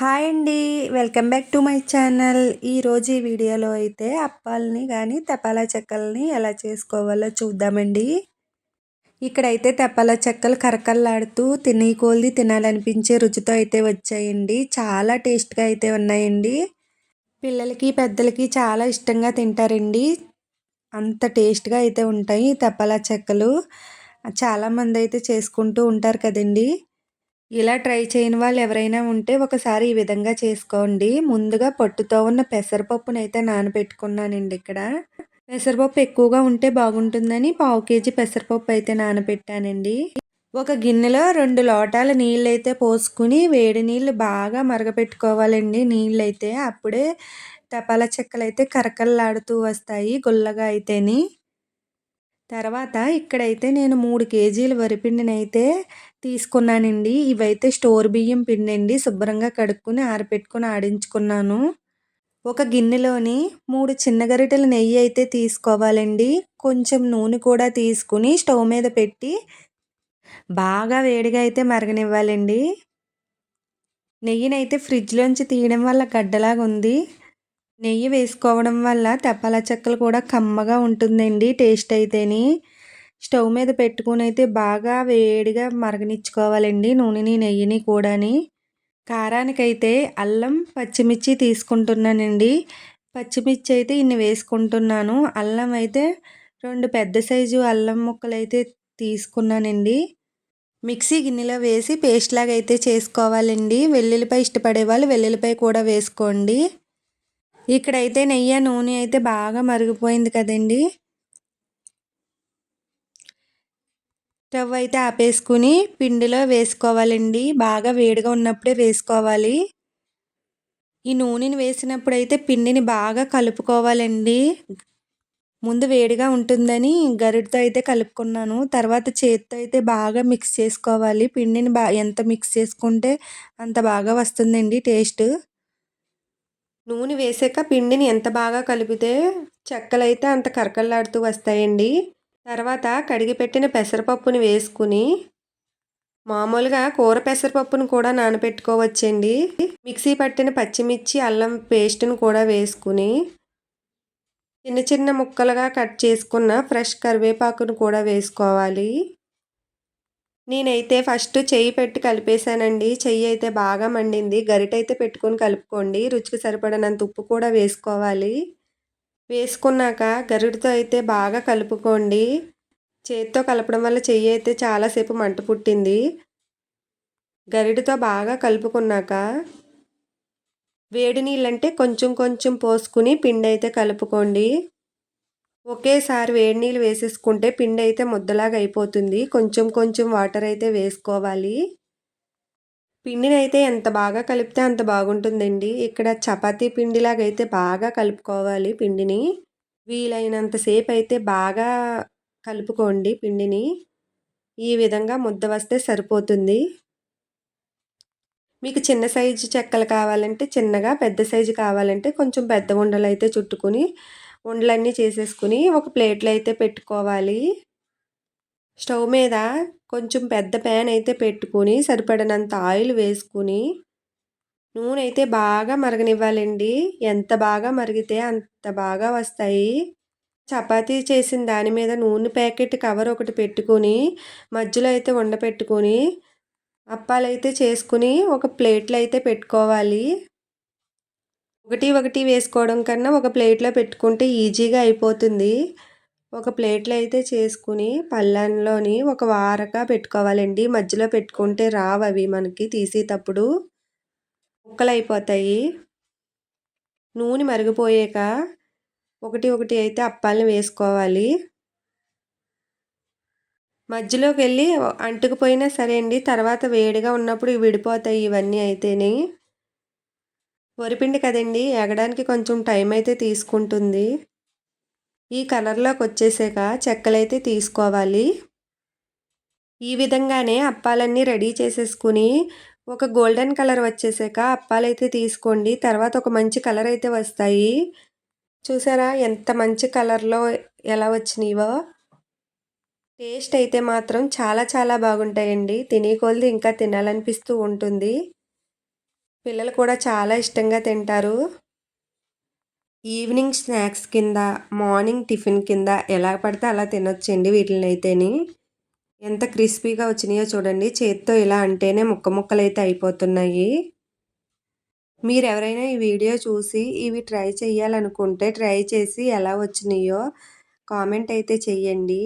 Hi అండి. Welcome back to my channel. ఈరోజు ఈ వీడియోలో అయితే అప్పాలని కానీ తెపాల చెక్కల్ని ఎలా చేసుకోవాలో చూద్దామండి. ఇక్కడైతే తెపాల చెక్కలు కరకల్లాడుతూ తిని కోల్ది తినాలనిపించే రుచితో అయితే వచ్చాయండి. చాలా టేస్ట్గా అయితే ఉన్నాయండి. పిల్లలకి పెద్దలకి చాలా ఇష్టంగా తింటారండి. అంత టేస్ట్గా అయితే ఉంటాయి తెపాల చెక్కలు. చాలామంది అయితే చేసుకుంటూ ఉంటారు కదండీ. ఇలా ట్రై చేయని వాళ్ళు ఎవరైనా ఉంటే ఒకసారి ఈ విధంగా చేసుకోండి. ముందుగా పట్టుతో ఉన్న పెసరపప్పునైతే నానబెట్టుకున్నానండి ఇక్కడ. పెసరపప్పు ఎక్కువగా ఉంటే బాగుంటుందని పావు కేజీ పెసరపప్పు అయితే నానబెట్టానండి. ఒక గిన్నెలో రెండు లోటాల నీళ్ళు అయితే పోసుకుని వేడి నీళ్ళు బాగా మరగపెట్టుకోవాలండి నీళ్ళు అయితే అప్పుడే తపాల చెక్కలు అయితే కరకల్లాడుతూ వస్తాయి గుల్లగా అయితేని. తర్వాత ఇక్కడైతే నేను మూడు కేజీల వరిపిండిని అయితే తీసుకున్నానండి. ఇవైతే స్టోర్ బియ్యం పిండి అండి శుభ్రంగా కడుక్కుని ఆరపెట్టుకుని ఆడించుకున్నాను. ఒక గిన్నెలోని మూడు చిన్న గరిటెల నెయ్యి అయితే తీసుకోవాలండి. కొంచెం నూనె కూడా తీసుకుని స్టవ్ మీద పెట్టి బాగా వేడిగా అయితే మరగనివ్వాలండి. నెయ్యినైతే ఫ్రిడ్జ్లోంచి తీయడం వల్ల గడ్డలాగా ఉంది నెయ్యి వేసుకోవడం వల్ల తెప్పలా చెక్కలు కూడా కమ్మగా ఉంటుందండి టేస్ట్ అయితేని. స్టవ్ మీద పెట్టుకుని అయితే బాగా వేడిగా మరగనిచ్చుకోవాలండి నూనెని నెయ్యిని కూడాని. కారానికైతే అల్లం పచ్చిమిర్చి తీసుకుంటున్నానండి. పచ్చిమిర్చి అయితే ఇన్ని వేసుకుంటున్నాను. అల్లం అయితే రెండు పెద్ద సైజు అల్లం ముక్కలు అయితే తీసుకున్నానండి. మిక్సీ గిన్నెలో వేసి పేస్ట్ లాగా అయితే చేసుకోవాలండి. వెల్లుల్లిపాయ ఇష్టపడే వాళ్ళు వెల్లుల్లిపాయ కూడా వేసుకోండి. ఇక్కడైతే నెయ్యి నూనె అయితే బాగా మరిగిపోయింది కదండి. స్టవ్ అయితే ఆపేసుకుని పిండిలో వేసుకోవాలండి. బాగా వేడిగా ఉన్నప్పుడే వేసుకోవాలి. ఈ నూనెని వేసినప్పుడు అయితే పిండిని బాగా కలుపుకోవాలండి. ముందు వేడిగా ఉంటుందని గరిటతో అయితే కలుపుకున్నాను. తర్వాత చేతితో అయితే బాగా మిక్స్ చేసుకోవాలి. పిండిని బా ఎంత మిక్స్ చేసుకుంటే అంత బాగా వస్తుందండి టేస్ట్. నూనె వేసాక పిండిని ఎంత బాగా కలిపితే చెక్కలైతే అంత కరకల్లాడుతూ వస్తాయండి. తర్వాత కడిగి పెట్టిన పెసరపప్పుని వేసుకుని మామూలుగా కూర పెసరపప్పును కూడా నానబెట్టుకోవచ్చండి మిక్సీ పట్టిన పచ్చిమిర్చి అల్లం పేస్ట్ను కూడా వేసుకుని చిన్న చిన్న ముక్కలుగా కట్ చేసుకున్న ఫ్రెష్ కరివేపాకును కూడా వేసుకోవాలి. నేనైతే ఫస్ట్ చెయ్యి పెట్టి కలిపేశానండి. చెయ్యి అయితే బాగా మండింది. గరిట అయితే పెట్టుకొని కలుపుకోండి. రుచికి సరిపడనంత ఉప్పు కూడా వేసుకోవాలి. వేసుకున్నాక గరిటతో అయితే బాగా కలుపుకోండి. చేతితో కలపడం వల్ల చెయ్యి అయితే చాలాసేపు మంట పుట్టింది. గరిటతో బాగా కలుపుకున్నాక వేడి నీళ్ళంటే కొంచెం కొంచెం పోసుకుని పిండి అయితే కలుపుకోండి. ఒకేసారి వేడి నీళ్ళు వేసేసుకుంటే పిండి అయితే ముద్దలాగా అయిపోతుంది. కొంచెం కొంచెం వాటర్ అయితే వేసుకోవాలి. పిండిని అయితే ఎంత బాగా కలిపితే అంత బాగుంటుందండి. ఇక్కడ చపాతీ పిండిలాగా అయితే బాగా కలుపుకోవాలి పిండిని. వీలైనంతసేపు అయితే బాగా కలుపుకోండి పిండిని. ఈ విధంగా ముద్ద వస్తే సరిపోతుంది. మీకు చిన్న సైజు చెక్కలు కావాలంటే చిన్నగా పెద్ద సైజు కావాలంటే కొంచెం పెద్ద ఉండలు అయితే చుట్టుకొని ఉండలన్నీ చేసేసుకుని ఒక ప్లేట్లో అయితే పెట్టుకోవాలి. స్టవ్ మీద కొంచెం పెద్ద ప్యాన్ అయితే పెట్టుకుని సరిపడినంత ఆయిల్ వేసుకుని నూనె అయితే బాగా మరగనివ్వాలండి. ఎంత బాగా మరిగితే అంత బాగా వస్తాయి. చపాతీ చేసిన దాని మీద నూనె ప్యాకెట్ కవర్ ఒకటి పెట్టుకుని మధ్యలో అయితే ఉండపెట్టుకుని అప్పాలైతే చేసుకుని ఒక ప్లేట్లో అయితే పెట్టుకోవాలి. ఒకటి ఒకటి వేసుకోవడం కన్నా ఒక ప్లేట్లో పెట్టుకుంటే ఈజీగా అయిపోతుంది. ఒక ప్లేట్లో అయితే చేసుకుని పళ్ళెంలోని ఒక వారగా పెట్టుకోవాలండి. మధ్యలో పెట్టుకుంటే రావు అవి మనకి తీసేటప్పుడు. ముక్కలు అయిపోతాయి నూనె మరిగిపోయాక ఒకటి ఒకటి అయితే అప్పాలను వేసుకోవాలి. మధ్యలోకి వెళ్ళి అంటుకుపోయినా సరే అండి తర్వాత వేడిగా ఉన్నప్పుడు విడిపోతాయి ఇవన్నీ అయితేనే. వరిపిండి కదండి ఎగడానికి కొంచెం టైం అయితే తీసుకుంటుంది. ఈ కలర్లోకి వచ్చేసాక చెక్కలైతే తీసుకోవాలి. ఈ విధంగానే అప్పాలన్నీ రెడీ చేసేసుకుని ఒక గోల్డెన్ కలర్ వచ్చేసాక అప్పాలైతే తీసుకోండి. తర్వాత ఒక మంచి కలర్ అయితే వస్తాయి. చూసారా ఎంత మంచి కలర్లో ఎలా వచ్చినాయో? టేస్ట్ అయితే మాత్రం చాలా చాలా బాగుంటాయండి. తినే కొలది ఇంకా తినాలనిపిస్తూ ఉంటుంది. పిల్లలు కూడా చాలా ఇష్టంగా తింటారు. ఈవినింగ్ స్నాక్స్ కింద మార్నింగ్ టిఫిన్ కింద ఎలా పడితే అలా తినొచ్చండి వీటిని అయితేని ఎంత క్రిస్పీగా వచ్చినాయో చూడండి. చేత్తో ఇలా అంటేనే ముక్క ముక్కలు అయితే అయిపోతున్నాయి. మీరు ఎవరైనా ఈ వీడియో చూసి ఇవి ట్రై చేయాలనుకుంటే ట్రై చేసి ఎలా వచ్చినాయో కామెంట్ అయితే చెయ్యండి.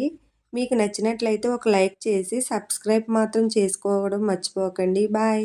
మీకు నచ్చినట్లయితే ఒక లైక్ చేసి సబ్స్క్రైబ్ మాత్రం చేసుకోవడం మర్చిపోకండి. బాయ్.